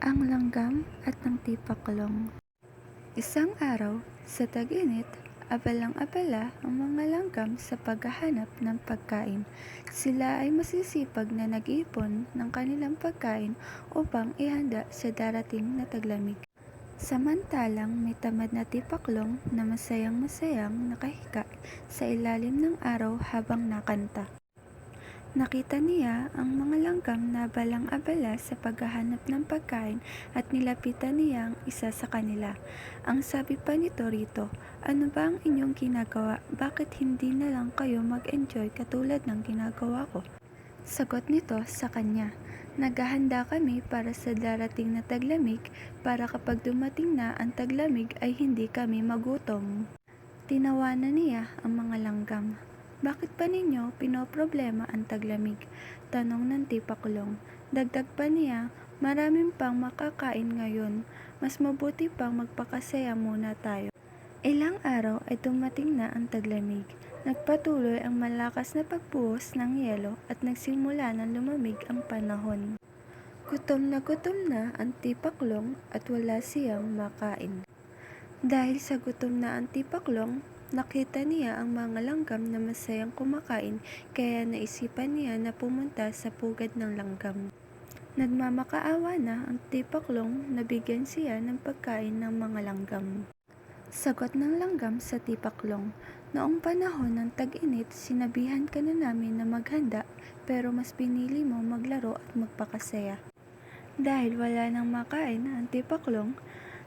Ang langgam at ng tipaklong Isang araw, sa tag-init, abalang-abala ang mga langgam sa paghahanap ng pagkain. Sila ay masisipag na nag-iipon ng kanilang pagkain upang ihanda sa darating na taglamig. Samantalang may tamad na tipaklong na masayang-masayang nakahiga sa ilalim ng araw habang nakanta. Nakita niya ang mga langgam na balang-abala sa paghahanap ng pagkain at nilapitan niya ang isa sa kanila. Ang sabi pa nito rito, ano ba ang inyong ginagawa? Bakit hindi na lang kayo mag-enjoy katulad ng ginagawa ko? Sagot nito sa kanya, naghahanda kami para sa darating na taglamig para kapag dumating na ang taglamig ay hindi kami magutom. Tinawanan niya ang mga langgam. Bakit pa ninyo pinoproblema ang taglamig? Tanong ng tipaklong. Dagdag pa niya, maraming pang makakain ngayon. Mas mabuti pang magpakasaya muna tayo. Ilang araw ay dumating na ang taglamig. Nagpatuloy ang malakas na pagbuhos ng yelo at nagsimula na lumamig ang panahon. Gutom na gutom na ang tipaklong at wala siyang makain. Dahil sa gutom na ang tipaklong, Nakita niya ang mga langgam na masayang kumakain kaya naisipan niya na pumunta sa pugad ng langgam. Nagmamakaawa na ang tipaklong na bigyan siya ng pagkain ng mga langgam. Sagot ng langgam sa tipaklong, Noong panahon ng tag-init, sinabihan ka na namin na maghanda pero mas pinili mo maglaro at magpakasaya. Dahil wala nang makain ang tipaklong,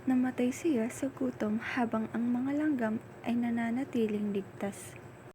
Namatay siya sa gutom habang ang mga langgam ay nananatiling ligtas.